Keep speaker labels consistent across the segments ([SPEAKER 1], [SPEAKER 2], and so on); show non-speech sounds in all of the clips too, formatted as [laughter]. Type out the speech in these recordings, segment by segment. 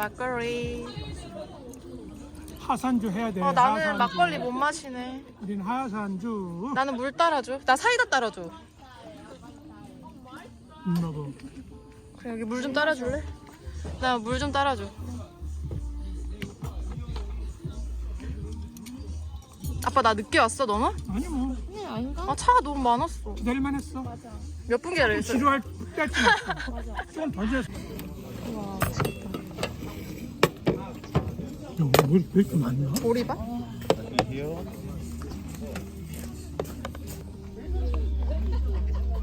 [SPEAKER 1] 막걸리.
[SPEAKER 2] 하산주 해야 돼.
[SPEAKER 1] 어, 나는
[SPEAKER 2] 하산주.
[SPEAKER 1] 막걸리 못 마시네.
[SPEAKER 2] 우린 하산주.
[SPEAKER 1] 나는 물 따라줘. 나 사이다 따라줘.
[SPEAKER 2] 못 먹어.
[SPEAKER 1] 그래 여기 물 좀 따라줄래? 나 물 좀 따라줘. 아빠 나 늦게 왔어 너무?
[SPEAKER 2] 아니 뭐
[SPEAKER 3] 네, 아닌가?
[SPEAKER 1] 아 차가 너무 많았어.
[SPEAKER 2] 기다릴만 했어.
[SPEAKER 1] 몇 분 기다렸어?
[SPEAKER 2] 지루할 때쯤 왔어. [laughs] 좀더 지났어.
[SPEAKER 1] 와 미치겠다.
[SPEAKER 2] 야, 왜, 왜 이렇게 많냐?
[SPEAKER 1] 보리밥?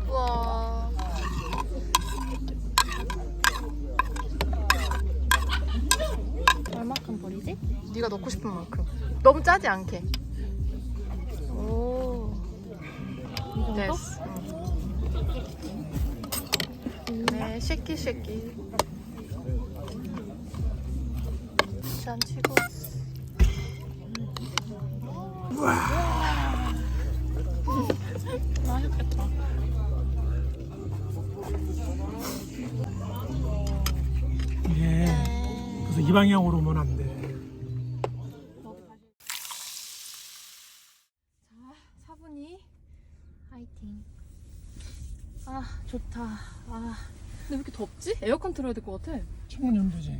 [SPEAKER 1] 우와.
[SPEAKER 3] 얼마큼 버리지?
[SPEAKER 1] 네가 넣고 싶은 만큼. 너무 짜지 않게.
[SPEAKER 3] 오.
[SPEAKER 1] 됐어. 응. 네, 쉐키 쉐 키. 짠 치고.
[SPEAKER 3] 맛있겠다.
[SPEAKER 2] 예. 그래서 이 방향으로 오면 안 돼.
[SPEAKER 1] 사분이.
[SPEAKER 3] 화이팅. 아, 좋다. 아,
[SPEAKER 1] 근데 왜 이렇게 덥지? 에어컨 틀어야 될 것 같아.
[SPEAKER 2] 청년 되지.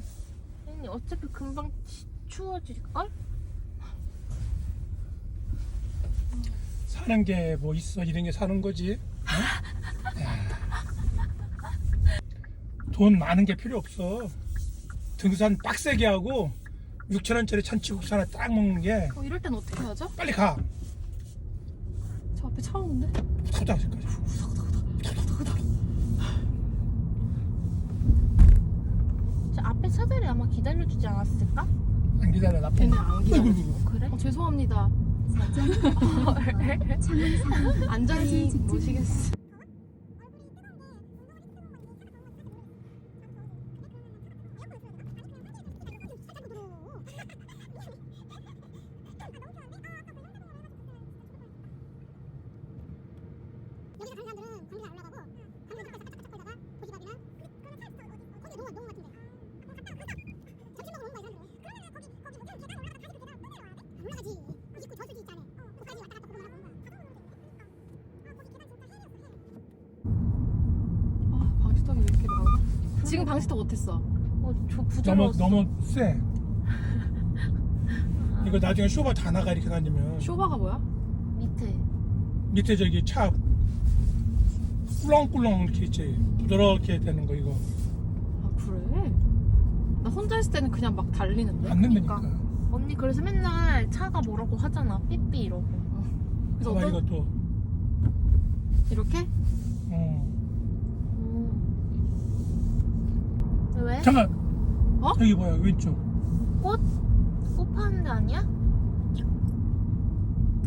[SPEAKER 3] 아니, 어차피 금방 치- 추워질걸?
[SPEAKER 2] 사는 게 뭐 있어 이런 게 사는 거지. 어? 야. 돈 많은 게 필요 없어. 등산 빡세게 하고 6천 원짜리 참치국수 하나 딱 먹는 게
[SPEAKER 1] 어, 이럴 땐 어떻게 하죠?
[SPEAKER 2] 빨리 가.
[SPEAKER 1] 저 앞에 차 오는데?
[SPEAKER 2] 후다닥까지.
[SPEAKER 3] 저 앞에 차들이 아마 기다려주지 않았을까?
[SPEAKER 2] 안 기다려 나.
[SPEAKER 1] 걔네 안 기다려.
[SPEAKER 3] 그래?
[SPEAKER 1] 어, 죄송합니다. 안전히 모시겠어.
[SPEAKER 4] 여기서 가는 사람들은 안 올라가고 관리가 짝짝짝짝 걸다가 고지밥이나 그러면 차 있어 어디 거기 너무 너무 같은데 점심 먹으러 오는 거야 사람들은 그러면 거기 거기 뭐 계단 올라갔다 다시 그 계단 또 내려와야 돼? 안 올라가지 그 입구 저수지 있잖아 거기까지 왔다 갔다 그러고 나가고
[SPEAKER 1] 아, 방지턱이 왜 이렇게 많아? 지금 방지턱 어땠어?
[SPEAKER 3] 어, 저
[SPEAKER 2] 너무
[SPEAKER 3] 부드러웠어.
[SPEAKER 2] 너무 세. [laughs] 이거 나중에 쇼바 다 나가 이렇게 다니면
[SPEAKER 1] 쇼바가 뭐야?
[SPEAKER 3] 밑에.
[SPEAKER 2] 밑에 저기 차 꿀렁꿀렁 이렇게 있지 부드럽게 되는 거 이거
[SPEAKER 1] 아 그래? 나 혼자 있을 때는 그냥 막 달리는데.
[SPEAKER 2] 안 된다니까.
[SPEAKER 3] 그러니까. 언니 그래서 맨날 차가 뭐라고 하잖아. 삐삐 이러고.
[SPEAKER 1] 그래서
[SPEAKER 2] 봐봐
[SPEAKER 1] 어떤
[SPEAKER 2] 이것도.
[SPEAKER 1] 이렇게?
[SPEAKER 2] 어.
[SPEAKER 3] 음. 왜?
[SPEAKER 2] 잠깐.
[SPEAKER 1] 어?
[SPEAKER 2] 여기 뭐야 왼쪽.
[SPEAKER 3] 꽃? 꽃 파는 데 아니야?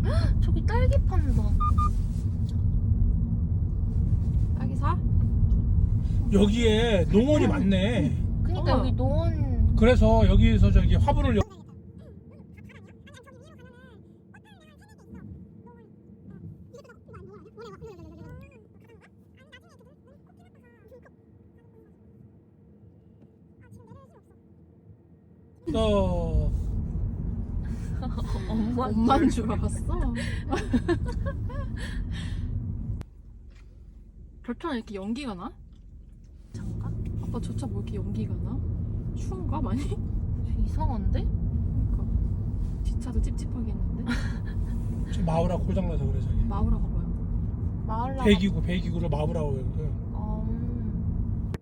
[SPEAKER 3] 헉, [gasps] 저기 딸기 판다.
[SPEAKER 1] 딸기 사?
[SPEAKER 2] 여기에 농원이 많네.
[SPEAKER 3] 그니까
[SPEAKER 1] 어머.
[SPEAKER 3] 여기 노원
[SPEAKER 2] 그래서 여기서 저기 화분을 여- 어
[SPEAKER 3] 엄마
[SPEAKER 1] 엄마인 줄 알았어. [laughs] 별차는 이렇게 연기가 나?
[SPEAKER 3] 잠깐.
[SPEAKER 1] 아빠 저 차 뭐 이렇게 연기가 나? 추운가 많이?
[SPEAKER 3] 이상한데?
[SPEAKER 1] 그러니까 뒷차도 찝찝하게 있는데
[SPEAKER 2] 저 마우라 고장나서 그래 저기.
[SPEAKER 1] 마우라가 뭐야?
[SPEAKER 3] 마을라.
[SPEAKER 2] 배기구 배기구를 마우라고 해요.
[SPEAKER 3] 음.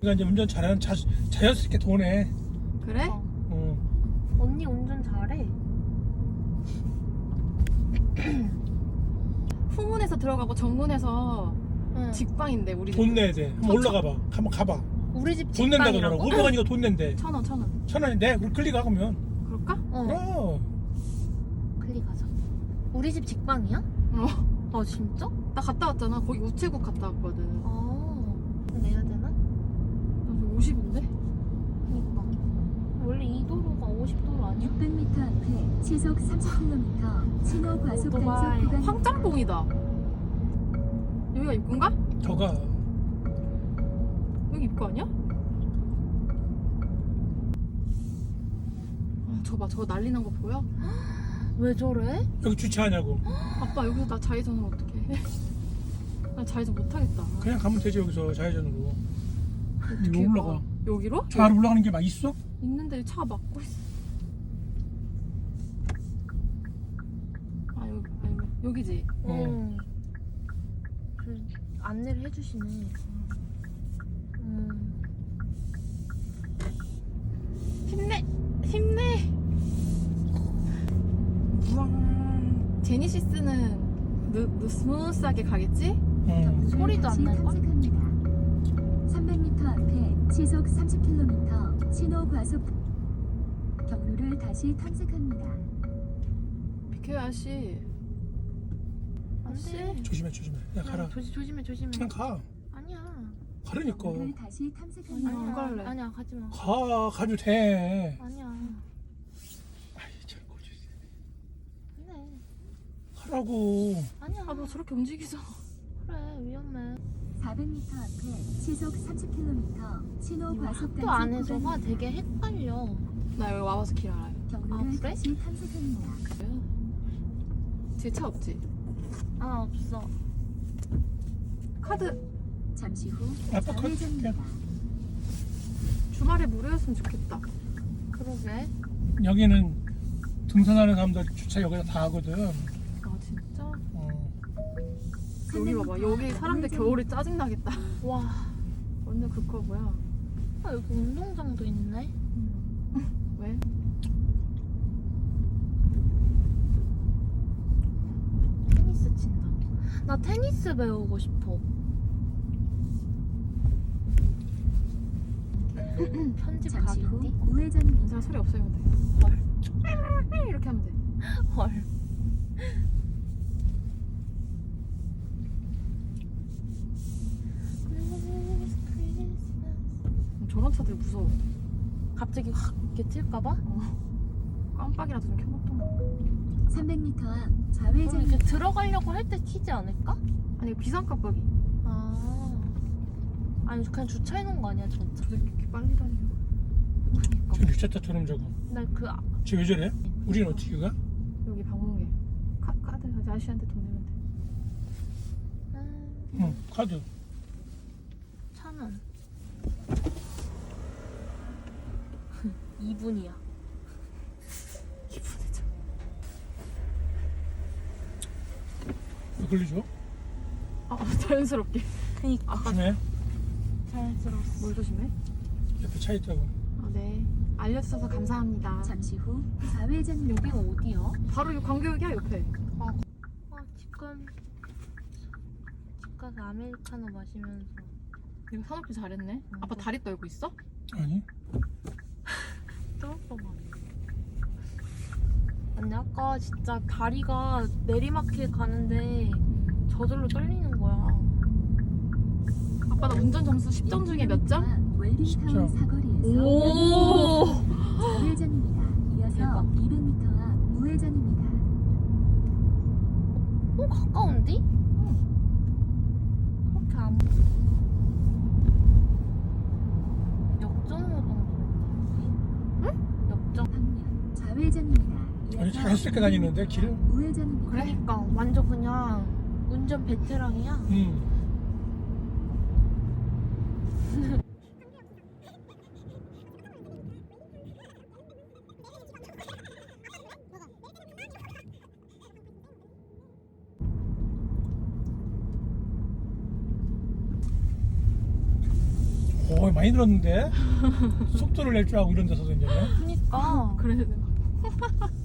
[SPEAKER 2] 그러니까 이제 운전 잘하는 자, 자연스럽게 도네.
[SPEAKER 1] 그래?
[SPEAKER 3] 어.
[SPEAKER 2] 어.
[SPEAKER 3] 언니 운전 잘해. [clears throat]
[SPEAKER 1] 후문에서 들어가고 정문에서
[SPEAKER 3] 응.
[SPEAKER 1] 직방인데 우리 집.
[SPEAKER 2] 돈 내야 돼. 한번 올라가 봐. 한번 가봐.
[SPEAKER 3] 우리 집
[SPEAKER 2] 돈 낸다 그러더라.
[SPEAKER 3] 직방이라고?
[SPEAKER 2] 500 원이고 돈 낸대.
[SPEAKER 1] 천 원, 천 원.
[SPEAKER 2] 천 원인데 그럼 클릭 하면.
[SPEAKER 1] 그럴까?
[SPEAKER 3] 어.
[SPEAKER 2] 어.
[SPEAKER 3] 클릭하자. 우리 집 직방이야?
[SPEAKER 1] 어.
[SPEAKER 3] 아 진짜?
[SPEAKER 1] 나 갔다 왔잖아. 거기 우체국 갔다 왔거든.
[SPEAKER 3] 아. 그럼 내야 되나?
[SPEAKER 1] 나 50인데?
[SPEAKER 3] 그니까. 원래 이 도로가 50도로 아니야?
[SPEAKER 5] 600m 앞에 시속 30km 신호 과속 단속
[SPEAKER 3] 오토바이.
[SPEAKER 5] 구간
[SPEAKER 1] 황짬뽕이다. 여기가 입구인가?
[SPEAKER 2] 저가
[SPEAKER 1] 여기 입구 아니야? 아, 저거 봐, 저거 난리 난 거 보여? [gasps]
[SPEAKER 3] 왜 저래?
[SPEAKER 2] 여기 주차하냐고. [gasps]
[SPEAKER 1] 아빠 여기서 나 좌회전을 어떻게 해? 나 좌회전 못하겠다.
[SPEAKER 2] 그냥 가면 되지 여기서 좌회전으로.
[SPEAKER 1] 어떻게
[SPEAKER 2] 이거 올라가.
[SPEAKER 1] 가? 여기로?
[SPEAKER 2] 저 아래 올라가는 게막 있어?
[SPEAKER 1] 있는데 차가 막고 있어. 아 여기, 아, 여기 여기지.
[SPEAKER 2] 어.
[SPEAKER 3] 응. 그 안내를 해주시네. 음.
[SPEAKER 1] 힘내, 힘내. 우왕. 제니시스는 느, 느, 스무스하게 가겠지?
[SPEAKER 2] 응.
[SPEAKER 3] 소리도 안 날걸?
[SPEAKER 5] 시속 30km 신호 과속 경로를 다시 탐색합니다.
[SPEAKER 1] 비켜요 아씨. 아씨.
[SPEAKER 3] 돼.
[SPEAKER 2] 조심해 조심해. 야 가라.
[SPEAKER 3] 조심 조심해 조심해.
[SPEAKER 2] 그냥 가.
[SPEAKER 3] 아니야.
[SPEAKER 2] 가라니까.
[SPEAKER 5] 경로를 다시 탐색합니다.
[SPEAKER 1] 아니야. 안 갈래.
[SPEAKER 3] 아니야 가지 마.
[SPEAKER 2] 가 가도 돼.
[SPEAKER 3] 아니야.
[SPEAKER 2] 아이.
[SPEAKER 3] 안 돼.
[SPEAKER 2] 가라고.
[SPEAKER 3] 아니야.
[SPEAKER 1] 아너 저렇게 움직이잖아.
[SPEAKER 3] 그래 위험해.
[SPEAKER 5] 400m 앞에 시속 30km 신호 과속
[SPEAKER 3] 학교 안에서 가 되게 헷갈려.
[SPEAKER 1] 나 여기 와봐서 길 알아요.
[SPEAKER 5] 경로를
[SPEAKER 3] 아, 그래?
[SPEAKER 5] 다시 탐색합니다.
[SPEAKER 1] 뒤에 차 없지?
[SPEAKER 3] 아 없어.
[SPEAKER 1] 카드
[SPEAKER 5] 잠시 후. 좌회전입니다.
[SPEAKER 1] 주말에 무료였으면 좋겠다.
[SPEAKER 3] 그러게.
[SPEAKER 2] 여기는 등산하는 사람들 주차 여기다 다 하거든.
[SPEAKER 1] 여기 봐봐. 여기 사람들 겨울에 짜증 나겠다.
[SPEAKER 3] 와. [laughs]
[SPEAKER 1] 완전 그거 뭐야?
[SPEAKER 3] 아, 여기 운동장도 있네.
[SPEAKER 1] 왜?
[SPEAKER 3] 테니스 친다. 나 테니스 배우고 싶어. [clears throat] 편집 각인데?
[SPEAKER 5] 우회전입니다.
[SPEAKER 1] 인사 소리 없애면 돼. 헐. [laughs] 이렇게 하면 돼.
[SPEAKER 3] 헐.
[SPEAKER 1] 저런 차들 무서워.
[SPEAKER 3] 갑자기 확 이렇게 튈까봐?
[SPEAKER 1] 깜빡이라도 좀 켜놓던가.
[SPEAKER 5] 300m 앞
[SPEAKER 3] 그럼 이렇게. 들어가려고 할때 튀지 않을까?
[SPEAKER 1] 아니 비상 깜빡이.
[SPEAKER 3] 아. 아니 그냥 주차해 놓은 거 아니야 저 차?
[SPEAKER 1] 저 새끼 이렇게 빨리 다니는 거.
[SPEAKER 2] 지금 유차타처럼 저거.
[SPEAKER 3] 나그 아,
[SPEAKER 2] 지금 왜 저래? 우리는 어떻게 가?
[SPEAKER 1] 여기 방문객. 카, 카드 아저씨한테 돈 내면 돼.
[SPEAKER 3] 음,
[SPEAKER 2] 응. 카드.
[SPEAKER 3] 천 원. 2분이야.
[SPEAKER 1] 기분이 참.
[SPEAKER 2] 왜 걸리죠?
[SPEAKER 1] 아 자연스럽게.
[SPEAKER 3] 그니까
[SPEAKER 2] 조심해.
[SPEAKER 3] 자연스러웠어.
[SPEAKER 1] 뭘 조심해?
[SPEAKER 2] 옆에 차 있다고.
[SPEAKER 1] 아 네. 알려주셔서 감사합니다.
[SPEAKER 5] 잠시 후 좌회전입니다.
[SPEAKER 3] 여기가 어디야?
[SPEAKER 1] 바로 이 광교역이야 옆에.
[SPEAKER 3] 아 지금 집 가서 아메리카노 마시면서
[SPEAKER 1] 이거 사놓기 잘했네. 아빠 다리 떨고 있어?
[SPEAKER 2] 아니.
[SPEAKER 3] 뚫어봐. 아니 아까 진짜 다리가 내리막길 가는데 저절로 떨리는 거야.
[SPEAKER 1] 아빠 나 운전 점수 10점 중에 몇
[SPEAKER 2] 점?
[SPEAKER 5] 사거리에서
[SPEAKER 3] 오.
[SPEAKER 5] 좌회전입니다. 이어서
[SPEAKER 3] 대박.
[SPEAKER 5] 200m 앞 우회전입니다.
[SPEAKER 3] 어 가까운데? 그렇게 안. 역전으로 응? 역전.
[SPEAKER 5] 방면 좌회전입니다.
[SPEAKER 2] 아니
[SPEAKER 5] 이어서
[SPEAKER 2] 자연스럽게 다니는데 길을.
[SPEAKER 5] 우회전입니다.
[SPEAKER 3] 그러니까 완전 그냥 운전 베테랑이야.
[SPEAKER 2] 응. 오 많이 늘었는데 [laughs] 속도를 낼 줄 알고 이런 데서 이제
[SPEAKER 3] 그니까.
[SPEAKER 1] 그래야 되나? [laughs]